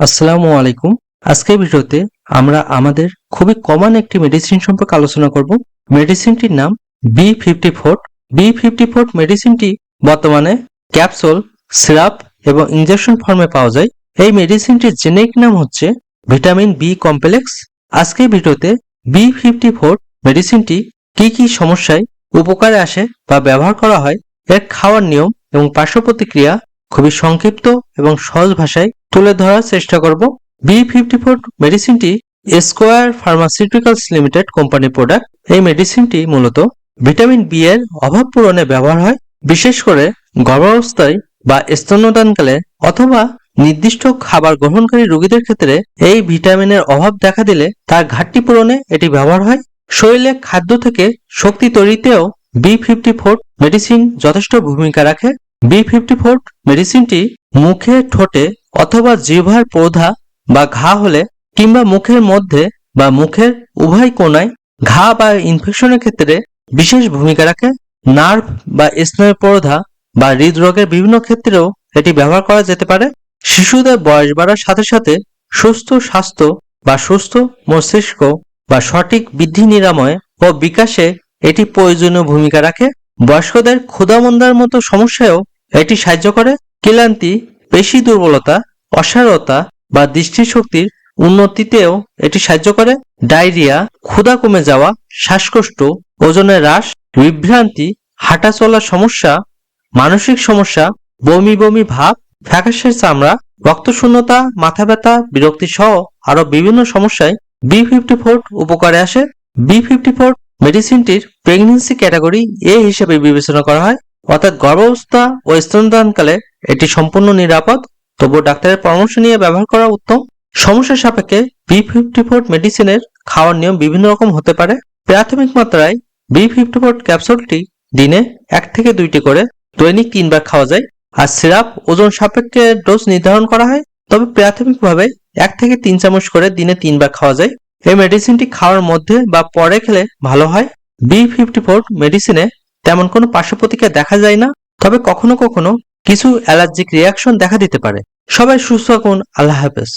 আসসালামু আলাইকুম। আজকের ভিডিওতে আমরা আমাদের খুবই কমন একটি মেডিসিন সম্পর্কে আলোচনা করব। মেডিসিনটির নাম B fifty four B fifty four মেডিসিনটি বর্তমানে ক্যাপসুল সিরাপ এবং ইনজেকশন ফর্মে পাওয়া যায়। এই মেডিসিনটির জেনেরিক নাম হচ্ছে ভিটামিন বি কমপ্লেক্স আজকের ভিডিওতে বি ফিফটি ফোর মেডিসিনটি কি কি সমস্যায় উপকারে আসে বা ব্যবহার করা হয়, এর খাওয়ার নিয়ম এবং পার্শ্ব প্রতিক্রিয়া খুবই সংক্ষিপ্ত এবং সহজ ভাষায় তুলে ধরার চেষ্টা করব। বি ফিফটি ফোর মেডিসিনটি স্কোয়ার ফার্মাসিউটিক্যালস লিমিটেড কোম্পানির প্রোডাক্ট এই মেডিসিনটি মূলত ভিটামিন বি এর অভাব পূরণে ব্যবহার হয়, বিশেষ করে গর্ভাবস্থায় বা স্তন্যদানকালে অথবা নির্দিষ্ট খাবার গ্রহণকারী রোগীদের ক্ষেত্রে এই ভিটামিনের অভাব দেখা দিলে তার ঘাটতি পূরণে এটি ব্যবহার হয়। শরীরে খাদ্য থেকে শক্তি তৈরিতেও বি ফিফটি ফোর মেডিসিন যথেষ্ট ভূমিকা রাখে। বি ফিফটি ফোর মেডিসিনটি মুখে, ঠোঁটে অথবা জিহ্বার পৌধা বা ঘা হলে কিংবা মুখের মধ্যে বা মুখের উভয় কোণায় ঘা বা ইনফেকশনের ক্ষেত্রে বিশেষ ভূমিকা রাখে। নার্ভ বা স্নায়ু পৌধা বা হৃদরোগের বিভিন্ন ক্ষেত্রেও এটি ব্যবহার করা যেতে পারে। শিশুদের বয়স বাড়ার সাথে সাথে সুস্থ স্বাস্থ্য বা সুস্থ মস্তিষ্ক বা সঠিক বৃদ্ধি নিরাময় ও বিকাশে এটি প্রয়োজনীয় ভূমিকা রাখে। বয়স্কদের ক্ষুধামন্দার মতো সমস্যায়ও এটি সাহায্য করে ক্লান্তি, পেশি দুর্বলতা অসারতা বা দৃষ্টিশক্তির উন্নতিতেও এটি সাহায্য করে। ডায়রিয়া, ক্ষুধা কমে যাওয়া, শ্বাসকষ্ট, ওজনের হ্রাস, বিভ্রান্তি, হাঁটা চলার সমস্যা, মানসিক সমস্যা, বমি বমি ভাব, ফ্যাকাশের চামড়া, রক্তশূন্যতা, মাথা ব্যথা, বিরক্তি সহ আরও বিভিন্ন সমস্যায় বি ফিফটি ফোর উপকারে আসে। বি ফিফটি ফোর মেডিসিনটির প্রেগনেন্সি ক্যাটাগরি এ হিসেবে বিবেচনা করা হয়। অর্থাৎ গর্ভাবস্থা ও স্তনদানকালে এটি সম্পূর্ণ নিরাপদ। তবুও ডাক্তারের পরামর্শ নিয়ে ব্যবহার করা উত্তম। সমস্যা সাপেক্ষে বি ফিফটি ফোর মেডিসিনের খাওয়ার নিয়ম বিভিন্ন রকম হতে পারে। প্রাথমিক মাত্রায় বি ফিফটি ফোর ক্যাপসুলটি দিনে এক থেকে দুইটি করে দৈনিক তিনবার খাওয়া যায়। আর সিরাপ ওজন সাপেক্ষে ডোজ নির্ধারণ করা হয়। তবে প্রাথমিকভাবে এক থেকে তিন চামচ করে দিনে তিনবার খাওয়া যায়। এই মেডিসিনটি খাওয়ার মধ্যে বা পরে খেলে ভালো হয়। বি ফিফটি ফোর মেডিসিনে তেমন কোনো পার্শ্ব প্রতিক্রিয়া দেখা যায় না, তবে কখনো কখনো কিছু অ্যালার্জিক রিয়াকশন দেখা দিতে পারে। সবাই সুস্থ থাকুন, আল্লাহ হাফেজ।